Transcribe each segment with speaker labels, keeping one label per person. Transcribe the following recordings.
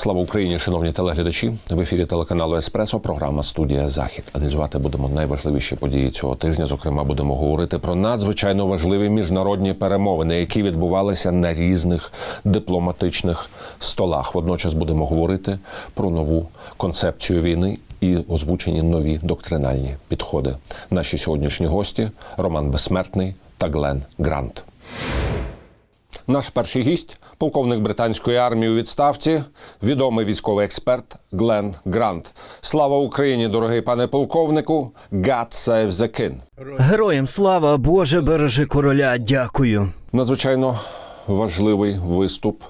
Speaker 1: Слава Україні, шановні телеглядачі. В ефірі телеканалу Еспресо. Програма Студія Захід. Аналізувати будемо найважливіші події цього тижня. Зокрема, будемо говорити про надзвичайно важливі міжнародні перемовини, які відбувалися на різних дипломатичних столах. Водночас будемо говорити про нову концепцію війни і озвучені нові доктринальні підходи. Наші сьогоднішні гості Роман Безсмертний та Глен Грант. Наш перший гість, полковник британської армії у відставці, відомий військовий експерт Глен Грант. Слава Україні, дорогий пане полковнику! God save the king!
Speaker 2: Героям слава Боже бережи короля. Дякую.
Speaker 1: Надзвичайно важливий виступ,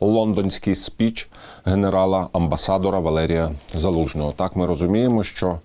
Speaker 1: лондонський спіч генерала амбасадора Валерія Залужного. Так ми розуміємо, що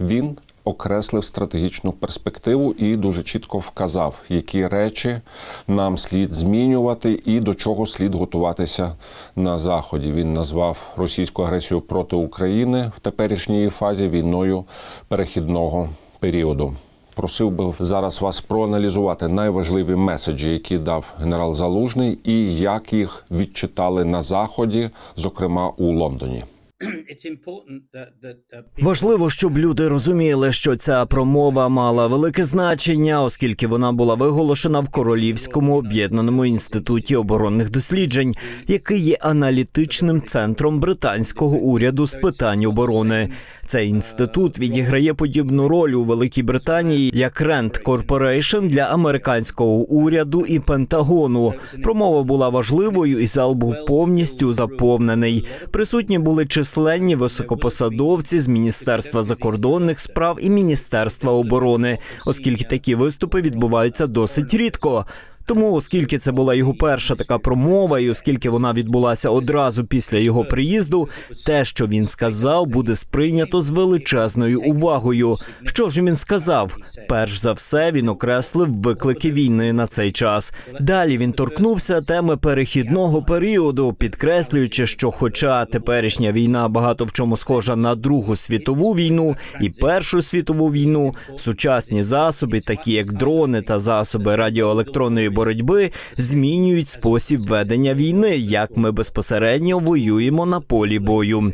Speaker 1: він окреслив стратегічну перспективу і дуже чітко вказав, які речі нам слід змінювати і до чого слід готуватися на заході. Він назвав російську агресію проти України в теперішній фазі війною перехідного періоду. Просив би зараз вас проаналізувати найважливі меседжі, які дав генерал Залужний, і як їх відчитали на заході, зокрема у Лондоні.
Speaker 2: Важливо, щоб люди розуміли, що ця промова мала велике значення, оскільки вона була виголошена в Королівському об'єднаному інституті оборонних досліджень, який є аналітичним центром британського уряду з питань оборони. Цей інститут відіграє подібну роль у Великій Британії як Rand Corporation для американського уряду і Пентагону. Промова була важливою, і зал був повністю заповнений. Присутні були численні високопосадовці з міністерства закордонних справ і міністерства оборони, оскільки такі виступи відбуваються досить рідко. Тому, оскільки це була його перша така промова, і оскільки вона відбулася одразу після його приїзду, те, що він сказав, буде сприйнято з величезною увагою. Що ж він сказав? Перш за все, він окреслив виклики війни на цей час. Далі він торкнувся теми перехідного періоду, підкреслюючи, що, хоча теперішня війна багато в чому схожа на Другу світову війну і Першу світову війну, сучасні засоби, такі як дрони та засоби радіоелектронної боротьби, змінюють спосіб ведення війни, як ми безпосередньо воюємо на полі бою.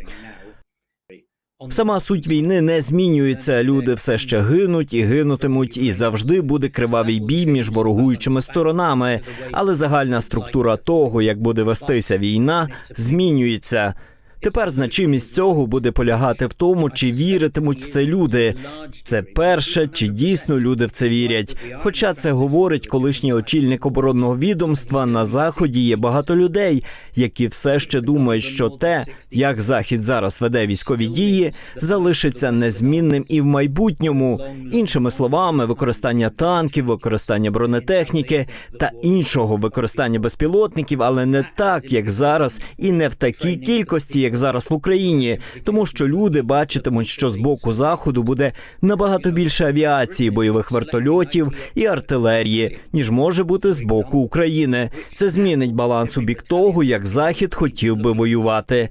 Speaker 2: Сама суть війни не змінюється. Люди все ще гинуть і гинутимуть, і завжди буде кривавий бій між ворогуючими сторонами. Але загальна структура того, як буде вестися війна, змінюється. Тепер значимість цього буде полягати в тому, чи віритимуть в це люди. Це перше, чи дійсно люди в це вірять. Хоча це говорить колишній очільник оборонного відомства на заході є багато людей, які все ще думають, що те, як захід зараз веде військові дії, залишиться незмінним і в майбутньому. Іншими словами, використання танків, використання бронетехніки та іншого використання безпілотників, але не так, як зараз, і не в такій кількості, як зараз в Україні, тому що люди бачитимуть, що з боку заходу буде набагато більше авіації, бойових вертольотів і артилерії, ніж може бути з боку України. Це змінить баланс у бік того, як захід хотів би воювати.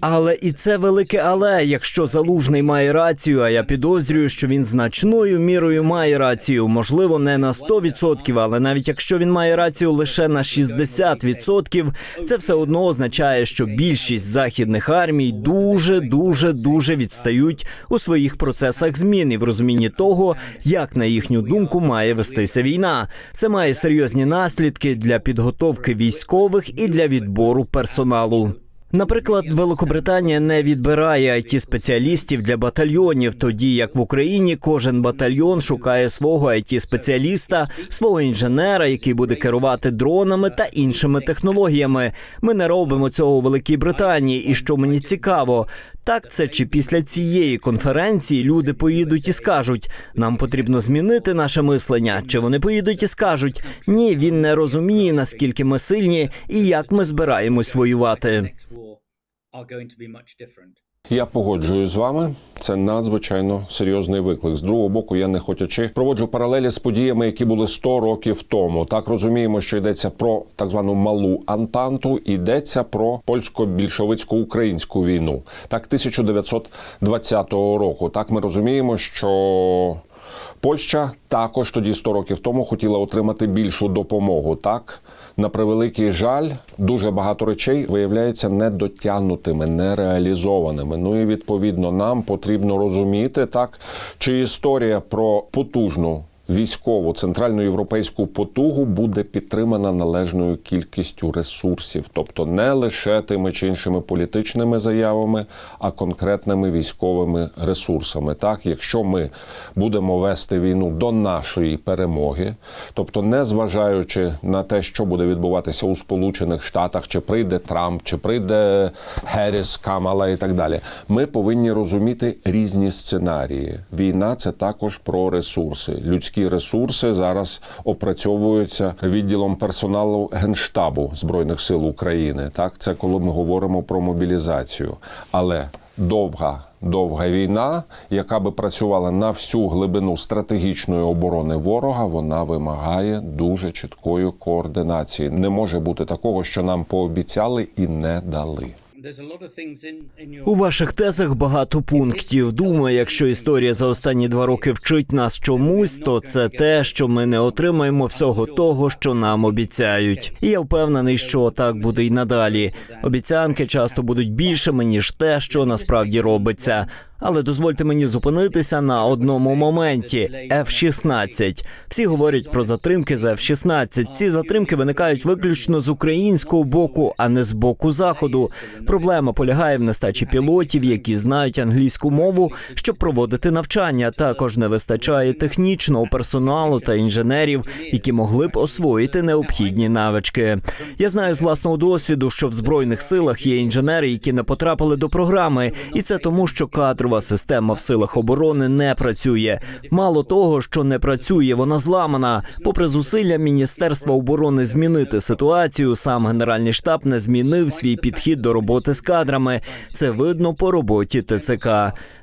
Speaker 2: Але і це велике але, якщо залужний має рацію, а я підозрюю, що він значною мірою має рацію, можливо, не на 100%, але навіть якщо він має рацію лише на 60%, це все одно означає, що більшість західних армій дуже, дуже, дуже відстають у своїх процесах змін і в розумінні того, як на їхню думку має вестися війна. Це має серйозні наслідки для підготовки військових і для відбору персоналу. Наприклад, Великобританія не відбирає it спеціалістів для батальйонів, тоді як в Україні кожен батальйон шукає свого it спеціаліста, свого інженера, який буде керувати дронами та іншими технологіями. Ми не робимо цього у Великій Британії, і що мені цікаво, так це чи після цієї конференції люди поїдуть і скажуть, нам потрібно змінити наше мислення. Чи вони поїдуть і скажуть ні, він не розуміє наскільки ми сильні і як ми збираємось воювати.
Speaker 3: Are going to be much different.
Speaker 1: Я погоджуюсь з вами. Це надзвичайно серйозний виклик. З другого боку, я не хотячи проводжу паралелі з подіями, які були 100 років тому. Так розуміємо, що йдеться про так звану малу Антанту, йдеться про польсько-більшовицько-українську війну. Так, 1920 року. Так ми розуміємо, що Польща також тоді 100 років тому хотіла отримати більшу допомогу. Так, на превеликий жаль, дуже багато речей виявляється недотягнутими, нереалізованими. Ну і відповідно нам потрібно розуміти так, чи історія про потужну. Військову центральноєвропейську потугу буде підтримана належною кількістю ресурсів, тобто не лише тими чи іншими політичними заявами, а конкретними військовими ресурсами. Так, якщо ми будемо вести війну до нашої перемоги, тобто не зважаючи на те, що буде відбуватися у Сполучених Штатах, чи прийде Трамп, чи прийде Геріс, Камала і так далі, ми повинні розуміти різні сценарії. Війна це також про ресурси. Людські ресурси зараз опрацьовуються відділом персоналу Генштабу Збройних сил України. Так, це коли ми говоримо про мобілізацію. Але довга. Довга війна, яка би працювала на всю глибину стратегічної оборони ворога, вона вимагає дуже чіткої координації. Не може бути такого, що нам пообіцяли і не дали.
Speaker 2: У ваших тезах багато пунктів. Думаю, якщо історія за останні два роки вчить нас чомусь, то це те, що ми не отримаємо всього того, що нам обіцяють. І я впевнений, що так буде й надалі. Обіцянки часто будуть більшими ніж те, що насправді робиться. Але дозвольте мені зупинитися на одному моменті: F-16. Всі говорять про затримки з F-16. Ці затримки виникають виключно з українського боку, а не з боку заходу. Проблема полягає в нестачі пілотів, які знають англійську мову, щоб проводити навчання. Також не вистачає технічного персоналу та інженерів, які могли б освоїти необхідні навички. Я знаю з власного досвіду, що в збройних силах є інженери, які не потрапили до програми, і це тому, що кадрова система в силах оборони не працює. Мало того, що не працює, вона зламана. Попри зусилля Міністерства оборони змінити ситуацію, сам генеральний штаб не змінив свій підхід до роботи з кадрами. Це видно по роботі ТЦК.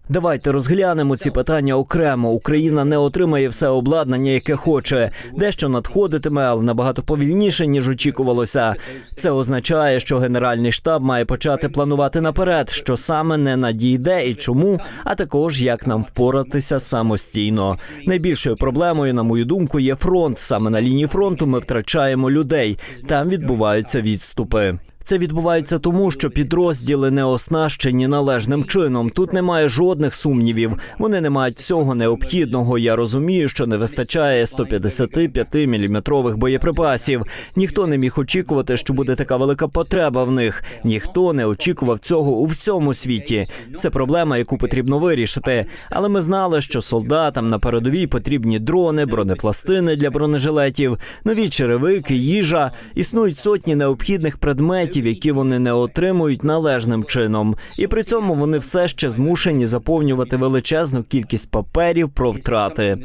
Speaker 2: Давайте розглянемо ці питання окремо. Україна не отримає все обладнання, яке хоче. Дещо надходитиме, але набагато повільніше ніж очікувалося. Це означає, що генеральний штаб має почати планувати наперед, що саме не надійде і чому, а також як нам впоратися самостійно. Найбільшою проблемою, на мою думку, є фронт. Саме на лінії фронту ми втрачаємо людей. Там відбуваються відступи. Це відбувається тому, що підрозділи не оснащені належним чином. Тут немає жодних сумнівів. Вони не мають всього необхідного. Я розумію, що не вистачає 155-мм боєприпасів. Ніхто не міг очікувати, що буде така велика потреба в них. Ніхто не очікував цього у всьому світі. Це проблема, яку потрібно вирішити. Але ми знали, що солдатам на передовій потрібні дрони, бронепластини для бронежилетів, нові черевики, їжа. Існують сотні необхідних предметів, які вони не отримують належним чином, і при цьому вони все ще змушені заповнювати величезну кількість паперів про втрати.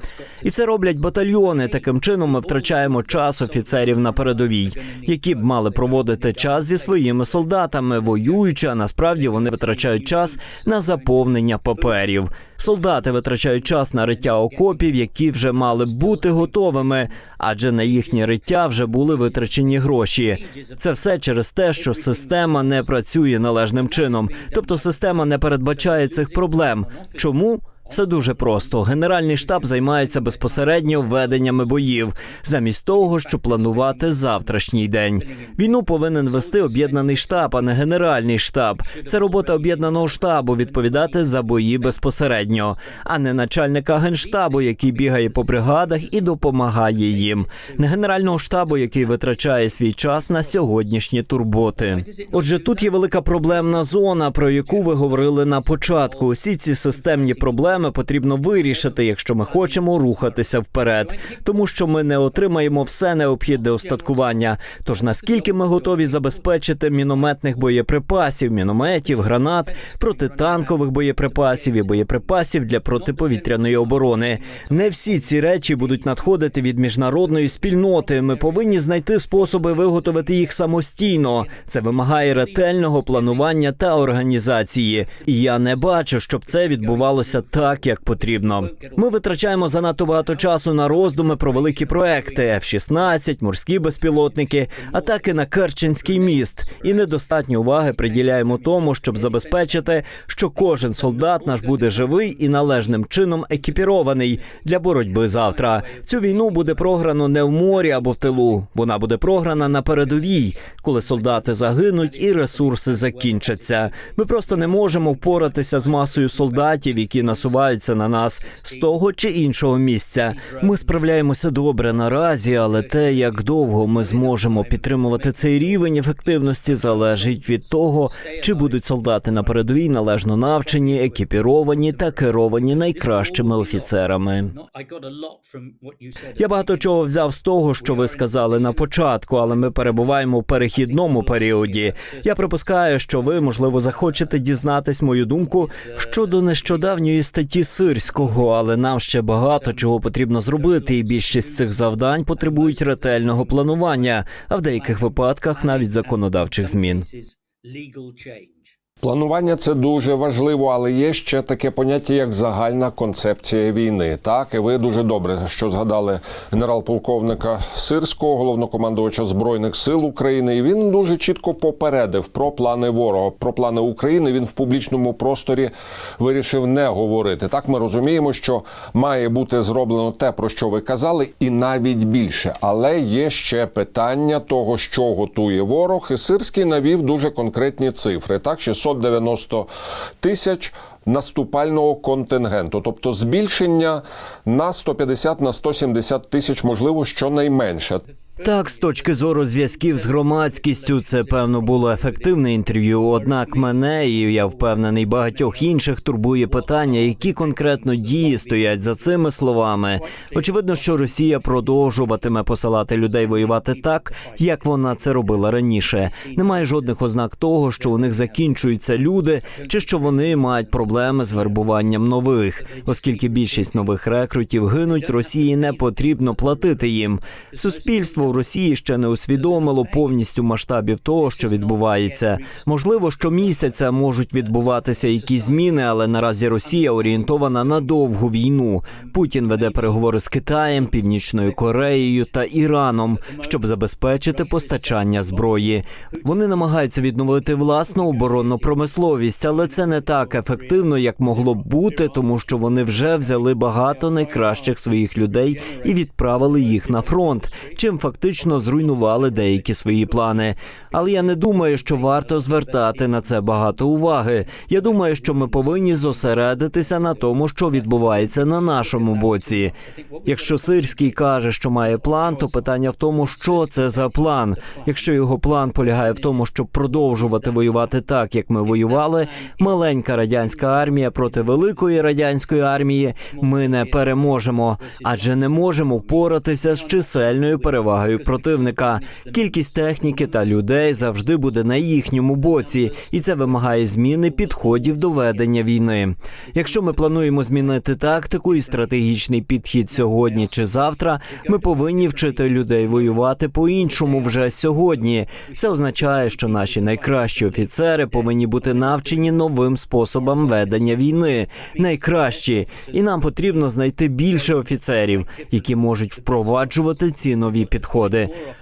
Speaker 2: І це роблять батальйони. Таким чином ми втрачаємо час офіцерів на передовій, які б мали проводити час зі своїми солдатами, воюючи, а насправді вони витрачають час на заповнення паперів. Солдати витрачають час на риття окопів, які вже мали бути готовими, адже на їхнє риття вже були витрачені гроші. Це все через те, що система не працює належним чином, тобто система не передбачає цих проблем. Чому? Все дуже просто. Генеральний штаб займається безпосередньо веденнями боїв, замість того, щоб планувати завтрашній день. Війну повинен вести об'єднаний штаб, а не генеральний штаб. Це робота об'єднаного штабу відповідати за бої безпосередньо, а не начальника генштабу, який бігає по бригадах і допомагає їм. Не генерального штабу, який витрачає свій час на сьогоднішні турботи. Отже, тут є велика проблемна зона, про яку ви говорили на початку. Усі ці системні проблеми потрібно вирішити, якщо ми хочемо рухатися вперед, тому що ми не отримаємо все необхідне устаткування. Тож наскільки ми готові забезпечити мінометних боєприпасів, мінометів, гранат, протитанкових боєприпасів і боєприпасів для протиповітряної оборони? Не всі ці речі будуть надходити від міжнародної спільноти. Ми повинні знайти способи виготовити їх самостійно. Це вимагає ретельного планування та організації. І я не бачу, щоб це відбувалося так так, як потрібно. Ми витрачаємо занадто багато часу на роздуми про великі проекти: F-16, морські безпілотники, атаки на Керченський міст, і недостатньо уваги приділяємо тому, щоб забезпечити, що кожен солдат наш буде живий і належним чином екіпірований для боротьби завтра. Цю війну буде програно не в морі або в тилу. Вона буде програна на передовій, коли солдати загинуть і ресурси закінчаться. Ми просто не можемо впоратися з масою солдатів, які насуваються на нас з того чи іншого місця. Ми справляємося добре наразі, але те, як довго ми зможемо підтримувати цей рівень ефективності, залежить від того, чи будуть солдати на передовій належно навчені, екіпіровані та керовані найкращими офіцерами. Я багато чого взяв з того, що ви сказали на початку, але ми перебуваємо в перехідному періоді. Я припускаю, що ви можливо захочете дізнатись мою думку щодо нещодавньої статті сирського, але нам ще багато чого потрібно зробити, і більшість цих завдань потребують ретельного планування, а в деяких випадках навіть законодавчих змін.
Speaker 1: Планування це дуже важливо, але є ще таке поняття, як загальна концепція війни. Так, і ви дуже добре, що згадали генерал-полковника Сирського, головнокомандувача збройних сил України. І він дуже чітко попередив про плани ворога, про плани України. Він в публічному просторі вирішив не говорити. Так, ми розуміємо, що має бути зроблено те, про що ви казали, і навіть більше. Але є ще питання того, що готує ворог. І Сирський навів дуже конкретні цифри. Так, 690 тисяч наступального контингенту, тобто збільшення на 150 на 170 тисяч, можливо, щонайменше.
Speaker 2: Так, з точки зору зв'язків з громадськістю, це певно було ефективне інтерв'ю. Однак мене і я впевнений, багатьох інших турбує питання, які конкретно дії стоять за цими словами. Очевидно, що Росія продовжуватиме посилати людей воювати так, як вона це робила раніше. Немає жодних ознак того, що у них закінчуються люди, чи що вони мають проблеми з вербуванням нових, оскільки більшість нових рекрутів гинуть, Росії не потрібно платити їм. Суспільство Росії ще не усвідомило повністю масштабів того, що відбувається. Можливо, щомісяця можуть відбуватися якісь зміни, але наразі Росія орієнтована на довгу війну. Путін веде переговори з Китаєм, Північною Кореєю та Іраном, щоб забезпечити постачання зброї. Вони намагаються відновити власну оборонну промисловість, але це не так ефективно, як могло б бути, тому що вони вже взяли багато найкращих своїх людей і відправили їх на фронт, чим фактично зруйнували деякі свої плани. Але я не думаю, що варто звертати на це багато уваги. Я думаю, що ми повинні зосередитися на тому, що відбувається на нашому боці. Якщо Сирський каже, що має план, то питання в тому, що це за план. Якщо його план полягає в тому, щоб продовжувати воювати так, як ми воювали, маленька радянська армія проти великої радянської армії, ми не переможемо, адже не можемо впоратися з чисельною перевагою противника. Кількість техніки та людей завжди буде на їхньому боці, і це вимагає зміни підходів до ведення війни. Якщо ми плануємо змінити тактику і стратегічний підхід сьогодні чи завтра, ми повинні вчити людей воювати по-іншому вже сьогодні. Це означає, що наші найкращі офіцери повинні бути навчені новим способам ведення війни. Найкращі, і нам потрібно знайти більше офіцерів, які можуть впроваджувати ці нові підходи.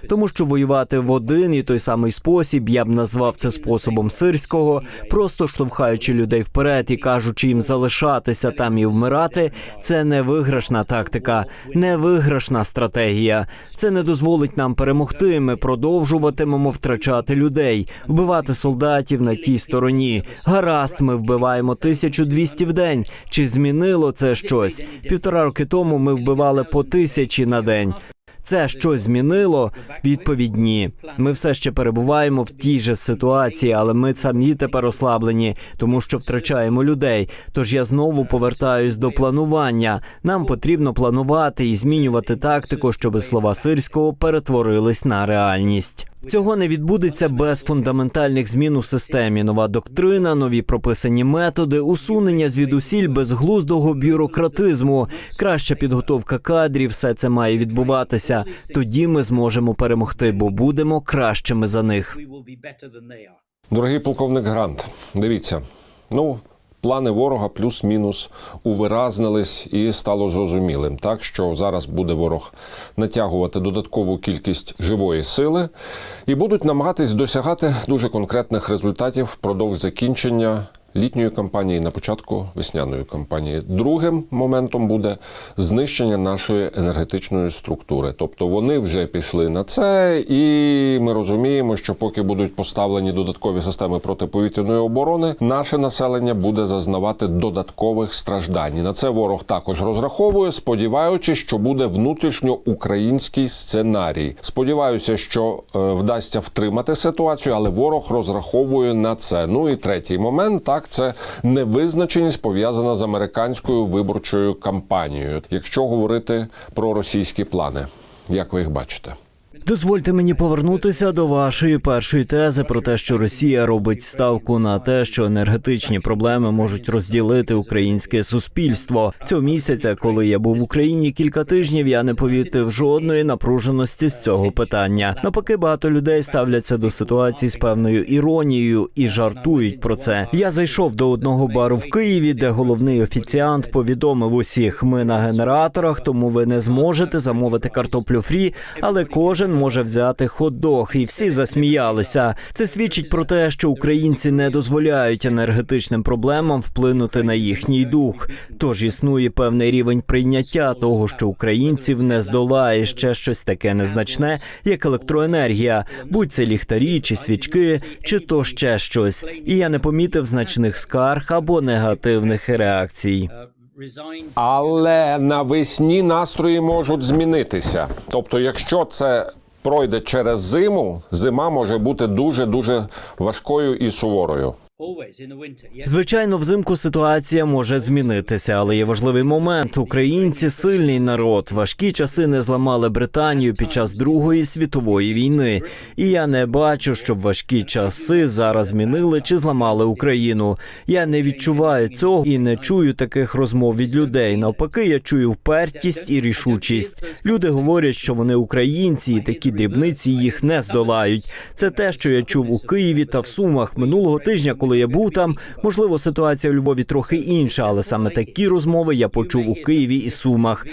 Speaker 2: Тому що воювати в один і той самий спосіб я б назвав це способом сирського, просто штовхаючи людей вперед і кажучи їм залишатися там і вмирати. Це не виграшна тактика, не виграшна стратегія. Це не дозволить нам перемогти. Ми продовжуватимемо втрачати людей, вбивати солдатів на тій стороні. Гаразд, ми вбиваємо 1200 в день. Чи змінило це щось? Півтора роки тому ми вбивали по тисячі на день. Це щось змінило? Відповідь ні. Ми все ще перебуваємо в тій же ситуації, але ми самі тепер ослаблені, тому що втрачаємо людей. Тож я знову повертаюсь до планування. Нам потрібно планувати і змінювати тактику, щоб слова сирського перетворились на реальність. Цього не відбудеться без фундаментальних змін у системі. Нова доктрина, нові прописані методи, усунення звідусіль безглуздого бюрократизму, краща підготовка кадрів. Все це має відбуватися. Тоді ми зможемо перемогти, бо будемо кращими за них.
Speaker 1: Дорогий полковник Грант, дивіться. Ну, плани ворога плюс-мінус увиразнились і стало зрозумілим, так що зараз буде ворог натягувати додаткову кількість живої сили і будуть намагатись досягати дуже конкретних результатів впродовж закінчення. Літньої кампанії на початку весняної кампанії. Другим моментом буде знищення нашої енергетичної структури. Тобто вони вже пішли на це, і ми розуміємо, що поки будуть поставлені додаткові системи протиповітряної оборони, наше населення буде зазнавати додаткових страждань. І на це ворог також розраховує, сподіваючись, що буде внутрішньоукраїнський сценарій. Сподіваюся, що е, вдасться втримати ситуацію, але ворог розраховує на це. Ну і третій момент так це невизначеність пов'язана з американською виборчою кампанією. Якщо говорити про російські плани, як ви їх бачите?
Speaker 2: Дозвольте мені повернутися до вашої першої тези про те, що Росія робить ставку на те, що енергетичні проблеми можуть розділити українське суспільство. Цього місяця, коли я був в Україні кілька тижнів, я не повітив жодної напруженості з цього питання. Навпаки, багато людей ставляться до ситуації з певною іронією і жартують про це. Я зайшов до одного бару в Києві, де головний офіціант повідомив усіх: ми на генераторах, тому ви не зможете замовити картоплю фрі, але кожен може взяти хот-дог. І всі засміялися. Це свідчить про те, що українці не дозволяють енергетичним проблемам вплинути на їхній дух. Тож існує певний рівень прийняття того, що українців не здолає ще щось таке незначне, як електроенергія, будь це ліхтарі чи свічки, чи то ще щось. І я не помітив значних скарг або негативних реакцій.
Speaker 1: Але навесні настрої можуть змінитися. Тобто, якщо це пройде через зиму, зима може бути дуже дуже важкою і суворою.
Speaker 2: Звичайно, взимку ситуація може змінитися, але є важливий момент. Українці сильний народ. Важкі часи не зламали Британію під час Другої світової війни. І я не бачу, щоб важкі часи зараз змінили чи зламали Україну. Я не відчуваю цього і не чую таких розмов від людей. Навпаки, я чую впертість і рішучість. Люди говорять, що вони українці, і такі дрібниці їх не здолають. Це те, що я чув у Києві та в Сумах минулого тижня, коли я був там. Можливо, ситуація в Львові трохи інша, але саме такі розмови я почув у Києві і Сумах.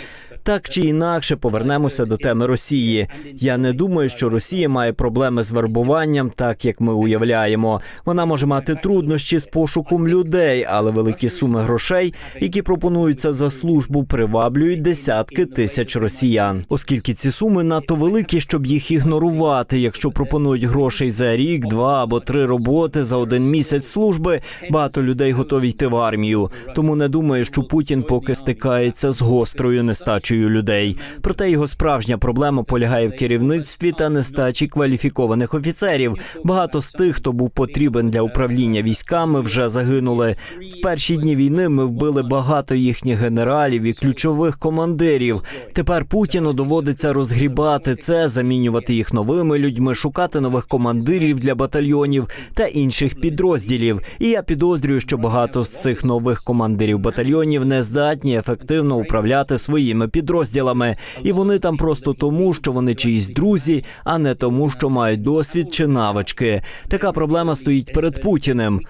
Speaker 2: Так чи інакше повернемося до теми Росії. Я не думаю, що Росія має проблеми з вербуванням, так як ми уявляємо. Вона може мати труднощі з пошуком людей, але великі суми грошей, які пропонуються за службу, приваблюють десятки тисяч росіян, оскільки ці суми надто великі, щоб їх ігнорувати. Якщо пропонують грошей за рік, два або три роботи за один місяць служби, багато людей готові йти в армію. Тому не думаю, що Путін поки стикається з гострою нестачею людей. Проте його справжня проблема полягає в керівництві та нестачі кваліфікованих офіцерів. Багато з тих, хто був потрібен для управління військами, вже загинули. В перші дні війни ми вбили багато їхніх генералів і ключових командирів. Тепер Путіну доводиться розгрібати це, замінювати їх новими людьми, шукати нових командирів для батальйонів та інших підрозділів. І я підозрюю, що багато з цих нових командирів батальйонів не здатні ефективно управляти своїми підрозділами, і вони там просто тому, що вони чиїсь друзі, а не тому, що мають досвід чи навички. Така проблема стоїть перед Путіним.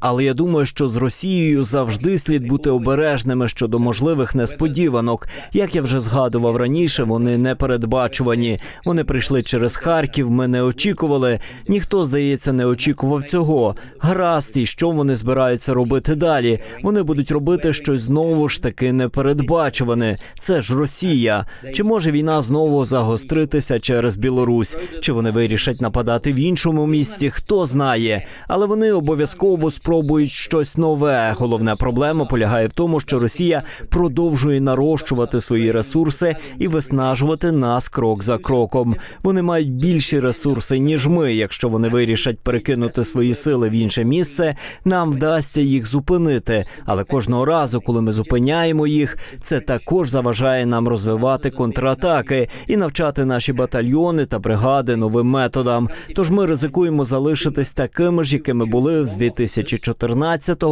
Speaker 2: Але я думаю, що з Росією завжди слід бути обережними щодо можливих несподіванок. Як я вже згадував раніше, вони не передбачувані. Вони прийшли через Харків. Ми не очікували. Ніхто, здається, не очікував цього. Гаразд, і що вони збираються робити далі? Вони будуть робити щось знову ж таки непередбачуване. Це ж Росія. Чи може війна знову загостритися через Білорусь? Чи вони вирішать нападати в іншому місці? Хто знає? Але вони обов'язково спробують щось нове. Головна проблема полягає в тому, що Росія продовжує нарощувати свої ресурси і виснажувати нас крок за кроком. Вони мають більші ресурси ніж ми. Якщо вони вирішать перекинути свої сили в інше місце, нам вдасться їх зупинити. Але кожного разу, коли ми зупиняємо їх, них. Це також заважає нам розвивати контратаки і навчати наші батальйони та бригади новим методам. Тож ми ризикуємо залишитись такими ж, якими були з 2014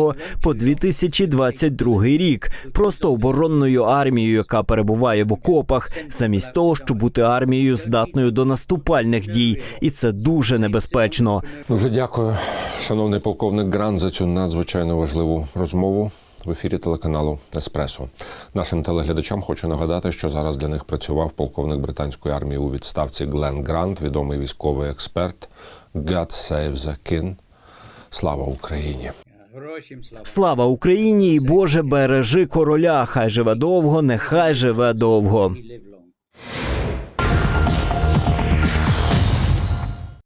Speaker 2: по 2022 рік, просто оборонною армією, яка перебуває в окопах, замість того, щоб бути армією здатною до наступальних дій, і це дуже небезпечно.
Speaker 1: Дуже дякую, шановний полковник Грант, за цю надзвичайно важливу розмову в ефірі телеканалу Еспресо. Нашим телеглядачам хочу нагадати, що зараз для них працював полковник британської армії у відставці Глен Грант, відомий військовий експерт. God save the king. Слава Україні!
Speaker 3: Слава.
Speaker 2: Україні і Боже бережи короля. Хай живе довго, нехай живе довго.